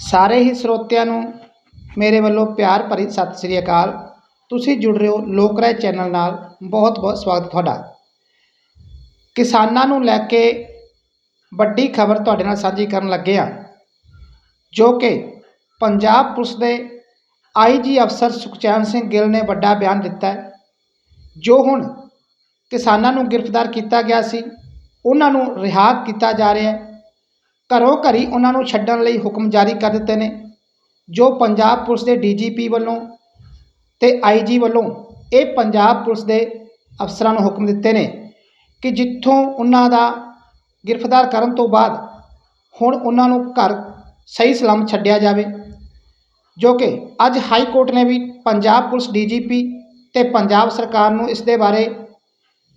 ਸਾਰੇ ਹੀ ਸਰੋਤਿਆਂ ਨੂੰ ਮੇਰੇ ਵੱਲੋਂ ਪਿਆਰ ਭਰੀ ਸਤਿ ਸ੍ਰੀ ਅਕਾਲ। ਤੁਸੀਂ ਜੁੜ ਰਹੇ ਹੋ ਲੋਕ ਰਾਏ ਚੈਨਲ ਨਾਲ। ਬਹੁਤ ਬਹੁਤ ਸਵਾਗਤ ਤੁਹਾਡਾ। ਕਿਸਾਨਾਂ ਨੂੰ ਲੈ ਕੇ ਵੱਡੀ ਖਬਰ ਤੁਹਾਡੇ ਨਾਲ ਸਾਂਝੀ ਕਰਨ ਲੱਗੇ ਹਾਂ, ਜੋ ਕਿ ਪੰਜਾਬ ਪੁਲਿਸ ਦੇ ਆਈਜੀ ਅਫਸਰ ਸੁਖਚੈਨ ਸਿੰਘ ਗਿੱਲ ਨੇ ਵੱਡਾ ਬਿਆਨ ਦਿੱਤਾ ਹੈ, ਜੋ ਹੁਣ ਕਿਸਾਨਾਂ ਨੂੰ ਗ੍ਰਿਫਤਾਰ ਕੀਤਾ ਗਿਆ ਸੀ, ਉਹਨਾਂ ਨੂੰ ਰਿਹਾ ਕੀਤਾ ਜਾ ਰਿਹਾ ਹੈ। ਘਰੋਂ ਘਰੀ ਉਹਨਾਂ ਨੂੰ ਛੱਡਣ ਲਈ ਹੁਕਮ ਜਾਰੀ ਕਰ ਦਿੱਤੇ ਨੇ, ਜੋ ਪੰਜਾਬ ਪੁਲਿਸ ਦੇ ਡੀਜੀਪੀ ਵੱਲੋਂ ਤੇ ਆਈਜੀ ਵੱਲੋਂ ਇਹ ਪੰਜਾਬ ਪੁਲਿਸ ਦੇ ਅਫਸਰਾਂ ਨੂੰ ਹੁਕਮ ਦਿੱਤੇ ਨੇ ਕਿ ਜਿੱਥੋਂ ਉਹਨਾਂ ਦਾ ਗ੍ਰਿਫਤਾਰ ਕਰਨ ਤੋਂ ਬਾਅਦ ਹੁਣ ਉਹਨਾਂ ਨੂੰ ਘਰ ਸਹੀ ਸਲਾਮ ਛੱਡਿਆ ਜਾਵੇ, ਜੋ ਕਿ ਅੱਜ ਹਾਈ ਕੋਰਟ ਨੇ ਵੀ ਪੰਜਾਬ ਪੁਲਿਸ ਡੀਜੀਪੀ ਤੇ ਪੰਜਾਬ ਸਰਕਾਰ ਨੂੰ ਇਸ ਦੇ ਬਾਰੇ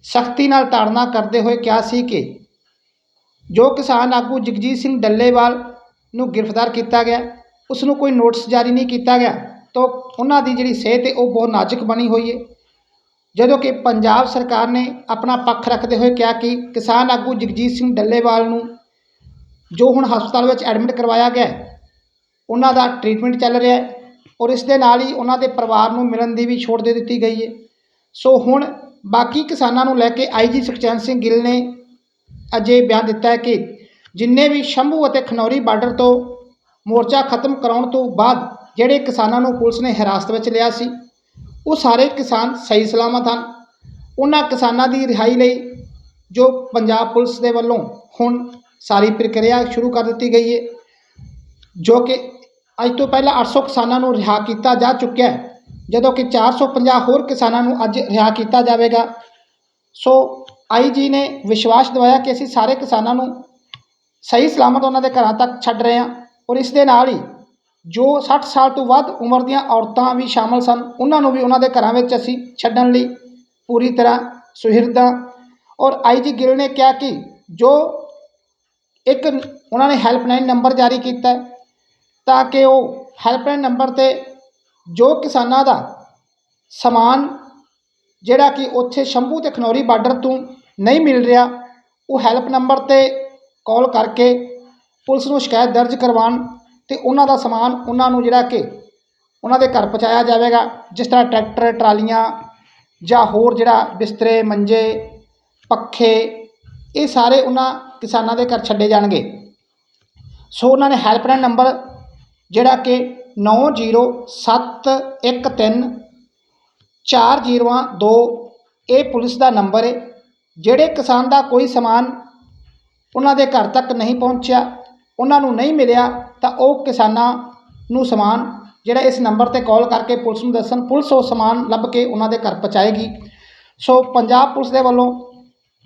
ਸਖਤੀ ਨਾਲ ਤਾੜਨਾ ਕਰਦੇ ਹੋਏ ਕਿਹਾ ਸੀ ਕਿ ਜੋ ਕਿਸਾਨ ਆਗੂ ਜਗਜੀਤ ਸਿੰਘ ਡੱਲੇਵਾਲ ਨੂੰ ਗ੍ਰਿਫਤਾਰ ਕੀਤਾ ਗਿਆ ਉਸ ਨੂੰ ਕੋਈ ਨੋਟਿਸ ਜਾਰੀ ਨਹੀਂ ਕੀਤਾ ਗਿਆ, ਤਾਂ ਉਹਨਾਂ ਦੀ ਜਿਹੜੀ ਸਿਹਤ ਹੈ ਉਹ ਬਹੁਤ ਨਾਜ਼ੁਕ ਬਣੀ ਹੋਈ ਹੈ। ਜਦੋਂ ਕਿ ਪੰਜਾਬ ਸਰਕਾਰ ਨੇ ਆਪਣਾ ਪੱਖ ਰੱਖਦੇ ਹੋਏ ਕਿਹਾ ਕਿ ਕਿਸਾਨ ਆਗੂ ਜਗਜੀਤ ਸਿੰਘ ਡੱਲੇਵਾਲ ਨੂੰ ਜੋ ਹੁਣ ਹਸਪਤਾਲ ਵਿੱਚ ਐਡਮਿਟ ਕਰਵਾਇਆ ਗਿਆ ਉਹਨਾਂ ਦਾ ਟ੍ਰੀਟਮੈਂਟ ਚੱਲ ਰਿਹਾ ਹੈ ਔਰ ਇਸ ਦੇ ਨਾਲ ਹੀ ਉਹਨਾਂ ਦੇ ਪਰਿਵਾਰ ਨੂੰ ਮਿਲਣ ਦੀ ਵੀ ਛੋਟ ਦੇ ਦਿੱਤੀ ਗਈ ਹੈ। ਸੋ ਹੁਣ ਬਾਕੀ ਕਿਸਾਨਾਂ ਨੂੰ ਲੈ ਕੇ ਆਈਜੀ ਸੁਖਚੈਨ ਸਿੰਘ ਗਿੱਲ ਨੇ ਅਜੇ ਬਿਆਨ ਦਿੱਤਾ ਹੈ ਕਿ ਜਿੰਨੇ ਵੀ ਸ਼ੰਭੂ ਅਤੇ ਖਨੌਰੀ ਬਾਰਡਰ ਤੋਂ ਮੋਰਚਾ ਖਤਮ ਕਰਾਉਣ ਤੋਂ ਬਾਅਦ ਜਿਹੜੇ ਕਿਸਾਨਾਂ ਨੂੰ ਪੁਲਿਸ ਨੇ ਹਿਰਾਸਤ ਵਿੱਚ ਲਿਆ ਸੀ, ਉਹ ਸਾਰੇ ਕਿਸਾਨ ਸਹੀ ਸਲਾਮਤ ਹਨ। ਉਹਨਾਂ ਕਿਸਾਨਾਂ ਦੀ ਰਿਹਾਈ ਲਈ ਜੋ ਪੰਜਾਬ ਪੁਲਿਸ ਦੇ ਵੱਲੋਂ ਹੁਣ ਸਾਰੀ ਪ੍ਰਕਿਰਿਆ ਸ਼ੁਰੂ ਕਰ ਦਿੱਤੀ ਗਈ ਹੈ, ਜੋ ਕਿ ਅੱਜ ਤੋਂ ਪਹਿਲਾਂ 800 ਕਿਸਾਨਾਂ ਨੂੰ ਰਿਹਾ ਕੀਤਾ ਜਾ ਚੁੱਕਿਆ ਹੈ, ਜਦੋਂ ਕਿ 450 ਹੋਰ ਕਿਸਾਨਾਂ ਨੂੰ ਅੱਜ ਰਿਹਾ ਕੀਤਾ ਜਾਵੇਗਾ। ਸੋ ਆਈ ਜੀ ਨੇ ਵਿਸ਼ਵਾਸ ਦਿਵਾਇਆ ਕਿ ਅਸੀਂ ਸਾਰੇ ਕਿਸਾਨਾਂ ਨੂੰ ਸਹੀ ਸਲਾਮਤ ਉਹਨਾਂ ਦੇ ਘਰਾਂ ਤੱਕ ਛੱਡ ਰਹੇ ਹਾਂ ਔਰ ਇਸ ਦੇ ਨਾਲ ਹੀ ਜੋ 60 ਸਾਲ ਤੋਂ ਵੱਧ ਉਮਰ ਦੀਆਂ ਔਰਤਾਂ ਵੀ ਸ਼ਾਮਲ ਸਨ, ਉਹਨਾਂ ਨੂੰ ਵੀ ਉਹਨਾਂ ਦੇ ਘਰਾਂ ਵਿੱਚ ਅਸੀਂ ਛੱਡਣ ਲਈ ਪੂਰੀ ਤਰ੍ਹਾਂ ਸੁਹਿਰਦਾਂ ਔਰ ਆਈਜੀ ਗਿੱਲ ਨੇ ਕਿਹਾ ਕਿ ਜੋ ਇੱਕ ਉਹਨਾਂ ਨੇ ਹੈਲਪਲਾਈਨ ਨੰਬਰ ਜਾਰੀ ਕੀਤਾ ਤਾਂ ਕਿ ਉਹ ਹੈਲਪਲਾਈਨ ਨੰਬਰ ਤੇ ਜੋ ਕਿਸਾਨਾਂ ਦਾ ਸਮਾਨ ਜਿਹੜਾ ਕਿ ਉੱਥੇ ਸ਼ੰਭੂ ਤੇ ਖਨੌਰੀ ਬਾਰਡਰ ਤੋਂ ਨਹੀਂ ਮਿਲ ਰਿਹਾ, ਉਹ ਹੈਲਪ ਨੰਬਰ ਤੇ ਕਾਲ ਕਰਕੇ ਪੁਲਿਸ ਨੂੰ ਸ਼ਿਕਾਇਤ ਦਰਜ ਕਰਵਾਉਣ ਤੇ ਉਹਨਾਂ ਦਾ ਸਮਾਨ ਉਹਨਾਂ ਨੂੰ ਜਿਹੜਾ ਕਿ ਉਹਨਾਂ ਦੇ ਘਰ ਪਹੁੰਚਾਇਆ ਜਾਵੇਗਾ, ਜਿਸ ਤਰ੍ਹਾਂ ਟਰੈਕਟਰ, ਟਰਾਲੀਆਂ ਜਾਂ ਹੋਰ ਜਿਹੜਾ ਬਿਸਤਰੇ, ਮੰਜੇ, ਪੱਖੇ, ਇਹ ਸਾਰੇ ਉਹਨਾਂ ਕਿਸਾਨਾਂ ਦੇ ਘਰ ਛੱਡੇ ਜਾਣਗੇ। ਸੋ ਉਹਨਾਂ ਨੇ ਹੈਲਪਲਾਈਨ ਨੰਬਰ ਜਿਹੜਾ ਕਿ 9071 ਚਾਰ ਜ਼ੀਰੋਆਂ ਦੋ, ਇਹ ਪੁਲਿਸ ਦਾ ਨੰਬਰ ਹੈ ਜਿਹੜੇ ਕਿਸਾਨ ਦਾ ਕੋਈ ਸਮਾਨ ਉਹਨਾਂ ਦੇ ਘਰ ਤੱਕ ਨਹੀਂ ਪਹੁੰਚਿਆ, ਉਹਨਾਂ ਨੂੰ ਨਹੀਂ ਮਿਲਿਆ, ਤਾਂ ਉਹ ਕਿਸਾਨਾਂ ਨੂੰ ਸਮਾਨ ਜਿਹੜਾ ਇਸ ਨੰਬਰ ਤੇ ਕਾਲ ਕਰਕੇ ਪੁਲਿਸ ਨੂੰ ਦੱਸਣ, ਪੁਲਿਸ ਉਹ ਸਮਾਨ ਲੱਭ ਕੇ ਉਹਨਾਂ ਦੇ ਘਰ ਪਹੁੰਚਾਏਗੀ। ਸੋ ਪੰਜਾਬ ਪੁਲਿਸ ਦੇ ਵੱਲੋਂ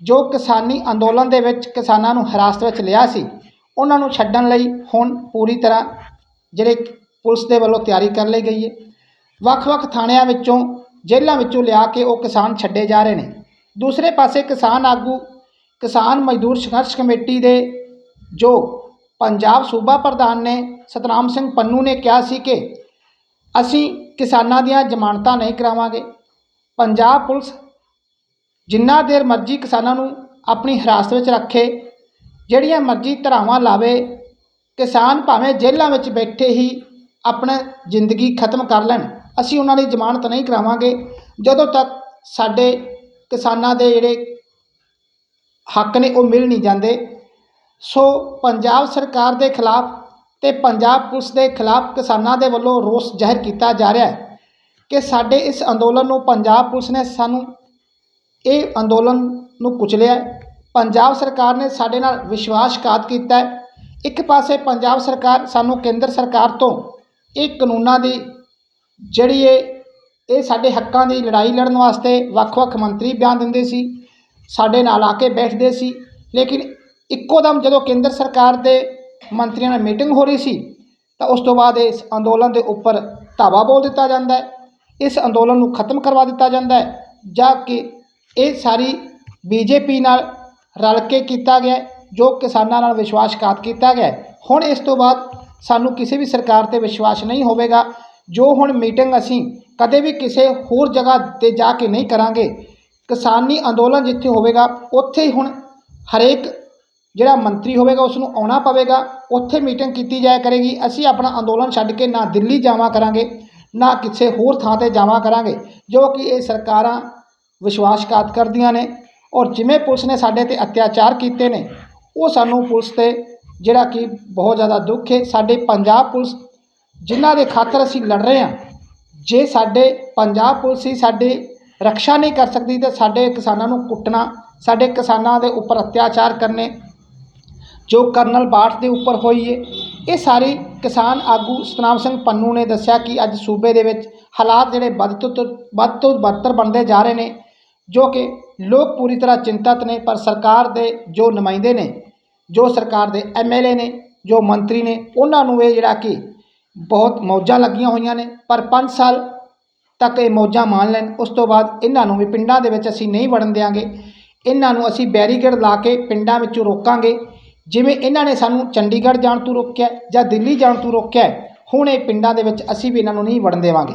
ਜੋ ਕਿਸਾਨੀ ਅੰਦੋਲਨ ਦੇ ਵਿੱਚ ਕਿਸਾਨਾਂ ਨੂੰ ਹਿਰਾਸਤ ਵਿੱਚ ਲਿਆ ਸੀ, ਉਹਨਾਂ ਨੂੰ ਛੱਡਣ ਲਈ ਹੁਣ ਪੂਰੀ ਤਰ੍ਹਾਂ ਜਿਹੜੇ ਪੁਲਿਸ ਦੇ ਵੱਲੋਂ ਤਿਆਰੀ ਕਰ ਲਈ ਗਈ ਹੈ। ਵੱਖ-ਵੱਖ ਥਾਣਿਆਂ ਵਿੱਚੋਂ ਜੇਲ੍ਹਾਂ ਵਿੱਚੋਂ ਲਿਆ ਕੇ ਉਹ ਕਿਸਾਨ ਛੱਡੇ ਜਾ ਰਹੇ ਨੇ। ਦੂਸਰੇ ਪਾਸੇ ਕਿਸਾਨ ਆਗੂ, ਕਿਸਾਨ ਮਜ਼ਦੂਰ ਸੰਘਰਸ਼ ਕਮੇਟੀ ਦੇ ਜੋ ਪੰਜਾਬ ਸੂਬਾ ਪ੍ਰਧਾਨ ਨੇ ਸਤਨਾਮ ਸਿੰਘ ਪੰਨੂ ਨੇ ਕਿਹਾ ਸੀ ਕਿ ਅਸੀਂ ਕਿਸਾਨਾਂ ਦੀਆਂ ਜ਼ਮਾਨਤਾਂ ਨਹੀਂ ਕਰਾਵਾਂਗੇ। ਪੰਜਾਬ ਪੁਲਿਸ ਜਿੰਨਾ ਦੇਰ ਮਰਜ਼ੀ ਕਿਸਾਨਾਂ ਨੂੰ ਆਪਣੀ ਹਿਰਾਸਤ ਵਿੱਚ ਰੱਖੇ, ਜਿਹੜੀਆਂ ਮਰਜ਼ੀ ਧਰਾਵਾਂ ਲਾਵੇ, ਕਿਸਾਨ ਭਾਵੇਂ ਜੇਲ੍ਹਾਂ ਵਿੱਚ ਬੈਠੇ ਹੀ ਆਪਣਾ ਜ਼ਿੰਦਗੀ ਖਤਮ ਕਰ ਲੈਣ। ਅਸੀਂ ਉਹਨਾਂ ਦੀ ਜ਼ਮਾਨਤ ਨਹੀਂ ਕਰਾਵਾਂਗੇ। ਜਦੋਂ ਤੱਕ ਸਾਡੇ ਕਿਸਾਨਾਂ ਦੇ ਜਿਹੜੇ ਹੱਕ ਨੇ ਉਹ ਮਿਲ ਨਹੀਂ ਜਾਂਦੇ, ਸੋ ਪੰਜਾਬ ਸਰਕਾਰ ਦੇ ਖਿਲਾਫ ਤੇ ਪੰਜਾਬ ਪੁਲਿਸ ਦੇ ਖਿਲਾਫ ਕਿਸਾਨਾਂ ਦੇ ਵੱਲੋਂ ਰੋਸ ਜ਼ਾਹਿਰ ਕੀਤਾ ਜਾ ਰਿਹਾ ਹੈ ਕਿ ਸਾਡੇ ਇਸ ਅੰਦੋਲਨ ਨੂੰ ਪੰਜਾਬ ਪੁਲਿਸ ਨੇ ਸਾਨੂੰ ਇਹ ਅੰਦੋਲਨ ਨੂੰ ਕੁਚਲਿਆ ਪੰਜਾਬ ਸਰਕਾਰ ਨੇ ਸਾਡੇ ਨਾਲ ਵਿਸ਼ਵਾਸਘਾਤ ਕੀਤਾ ਇੱਕ ਪਾਸੇ ਪੰਜਾਬ ਸਰਕਾਰ ਸਾਨੂੰ ਕੇਂਦਰ ਸਰਕਾਰ ਤੋਂ ਇਹ ਕਾਨੂੰਨਾਂ ਦੀ ਜਿਹੜੀ ਇਹ ਇਹ ਸਾਡੇ ਹੱਕਾਂ ਦੀ ਲੜਾਈ ਲੜਨ ਵਾਸਤੇ ਵੱਖ-ਵੱਖ ਮੰਤਰੀ ਬਿਆਨ ਦਿੰਦੇ ਸੀ, ਸਾਡੇ ਨਾਲ ਆ ਕੇ ਬੈਠਦੇ ਸੀ, ਲੇਕਿਨ ਇੱਕੋ ਦਮ ਜਦੋਂ ਕੇਂਦਰ ਸਰਕਾਰ ਦੇ ਮੰਤਰੀਆਂ ਨਾਲ ਮੀਟਿੰਗ ਹੋ ਰਹੀ ਸੀ, ਤਾਂ ਉਸ ਤੋਂ ਬਾਅਦ ਇਸ ਅੰਦੋਲਨ ਦੇ ਉੱਪਰ ਧਾਵਾ ਬੋਲ ਦਿੱਤਾ ਜਾਂਦਾ ਹੈ, ਇਸ ਅੰਦੋਲਨ ਨੂੰ ਖਤਮ ਕਰਵਾ ਦਿੱਤਾ ਜਾਂਦਾ ਹੈ, ਜਾਂ ਕਿ ਇਹ ਸਾਰੀ ਬੀਜੇਪੀ ਨਾਲ ਰਲ ਕੇ ਕੀਤਾ ਗਿਆ ਜੋ ਕਿਸਾਨਾਂ ਨਾਲ ਵਿਸ਼ਵਾਸਘਾਤ ਕੀਤਾ ਗਿਆ ਹੁਣ ਇਸ ਤੋਂ ਬਾਅਦ ਸਾਨੂੰ ਕਿਸੇ ਵੀ ਸਰਕਾਰ ਤੇ ਵਿਸ਼ਵਾਸ ਨਹੀਂ ਹੋਵੇਗਾ ਜੋ ਹੁਣ ਮੀਟਿੰਗ ਅਸੀਂ ਕਦੇ ਵੀ ਕਿਸੇ ਹੋਰ ਜਗ੍ਹਾ ਤੇ ਜਾ ਕੇ ਨਹੀਂ ਕਰਾਂਗੇ, ਕਿਸਾਨੀ ਅੰਦੋਲਨ ਜਿੱਥੇ ਹੋਵੇਗਾ, ਉੱਥੇ ਹੀ ਹੁਣ ਹਰੇਕ ਜਿਹੜਾ ਮੰਤਰੀ ਹੋਵੇਗਾ ਉਸ ਨੂੰ ਆਉਣਾ ਪਵੇਗਾ, ਉੱਥੇ ਮੀਟਿੰਗ ਕੀਤੀ ਜਾਇਆ ਕਰੇਗੀ। ਅਸੀਂ ਆਪਣਾ ਅੰਦੋਲਨ ਛੱਡ ਕੇ ਨਾ ਦਿੱਲੀ ਜਾਵਾਂ ਕਰਾਂਗੇ, ਨਾ ਕਿਸੇ ਹੋਰ ਥਾਂ ਤੇ ਜਾਵਾਂ ਕਰਾਂਗੇ, ਜੋ ਕਿ ਇਹ ਸਰਕਾਰਾਂ ਵਿਸ਼ਵਾਸਘਾਤ ਕਰਦੀਆਂ ਨੇ ਔਰ ਜਿਵੇਂ ਪੁਲਿਸ ਨੇ ਸਾਡੇ ਤੇ ਅਤਿਆਚਾਰ ਕੀਤੇ ਨੇ, ਉਹ ਸਾਨੂੰ ਪੁਲਿਸ ਤੇ ਜਿਹੜਾ ਕਿ ਬਹੁਤ ਜ਼ਿਆਦਾ ਦੁੱਖ ਹੈ, ਸਾਡੇ ਪੰਜਾਬ ਪੁਲਿਸ ਜਿਨ੍ਹਾਂ ਦੇ ਖਾਤਰ ਅਸੀਂ ਲੜ ਰਹੇ ਹਾਂ। ਜੇ ਸਾਡੇ ਪੰਜਾਬ ਪੁਲਿਸ ਹੀ ਸਾਡੀ ਰਕਸ਼ਾ ਨਹੀਂ ਕਰ ਸਕਦੀ ਤਾਂ ਸਾਡੇ ਕਿਸਾਨਾਂ ਨੂੰ ਕੁੱਟਣਾ, ਸਾਡੇ ਕਿਸਾਨਾਂ ਦੇ ਉੱਪਰ ਅਤਿਆਚਾਰ ਕਰਨੇ, ਜੋ ਕਰਨਲ ਬਾਠ ਦੇ ਉੱਪਰ ਹੋਈ ਏ, ਇਹ ਸਾਰੇ ਕਿਸਾਨ ਆਗੂ ਸਤਨਾਮ ਸਿੰਘ ਪੰਨੂ ਨੇ ਦੱਸਿਆ ਕਿ ਅੱਜ ਸੂਬੇ ਦੇ ਵਿੱਚ ਹਾਲਾਤ ਜਿਹੜੇ ਵੱਧ ਤੋਂ ਤੋਂ- ਵੱਧ ਤੋਂ ਬਦਤਰ ਬਣਦੇ ਜਾ ਰਹੇ ਨੇ, ਜੋ ਕਿ ਲੋਕ ਪੂਰੀ ਤਰ੍ਹਾਂ ਚਿੰਤਤ ਨੇ, ਪਰ ਸਰਕਾਰ ਦੇ ਜੋ ਨੁਮਾਇੰਦੇ ਨੇ, ਜੋ ਸਰਕਾਰ ਦੇ ਐਮਐਲਏ ਨੇ, ਜੋ ਮੰਤਰੀ ਨੇ, ਉਹਨਾਂ ਨੂੰ ਇਹ ਜਿਹੜਾ ਕਿ ਬਹੁਤ ਮੌਜਾਂ ਲੱਗੀਆਂ ਹੋਈਆਂ ਨੇ, ਪਰ 5 ਸਾਲ ਤੱਕ ਇਹ ਮੌਜਾਂ ਮਾਣ ਲੈਣ, ਉਸ ਤੋਂ ਬਾਅਦ ਇਹਨਾਂ ਨੂੰ ਵੀ ਪਿੰਡਾਂ ਦੇ ਵਿੱਚ ਅਸੀਂ ਨਹੀਂ ਵੜਨ ਦਿਆਂਗੇ। ਇਹਨਾਂ ਨੂੰ ਅਸੀਂ ਬੈਰੀਕੇਡ ਲਾ ਕੇ ਪਿੰਡਾਂ ਵਿੱਚੋਂ ਰੋਕਾਂਗੇ। ਜਿਵੇਂ ਇਹਨਾਂ ਨੇ ਸਾਨੂੰ ਚੰਡੀਗੜ੍ਹ ਜਾਣ ਤੋਂ ਰੋਕਿਆ ਜਾਂ ਦਿੱਲੀ ਜਾਣ ਤੋਂ ਰੋਕਿਆ, ਹੁਣ ਇਹ ਪਿੰਡਾਂ ਦੇ ਵਿੱਚ ਅਸੀਂ ਵੀ ਇਹਨਾਂ ਨੂੰ ਨਹੀਂ ਵੜਨ ਦੇਵਾਂਗੇ।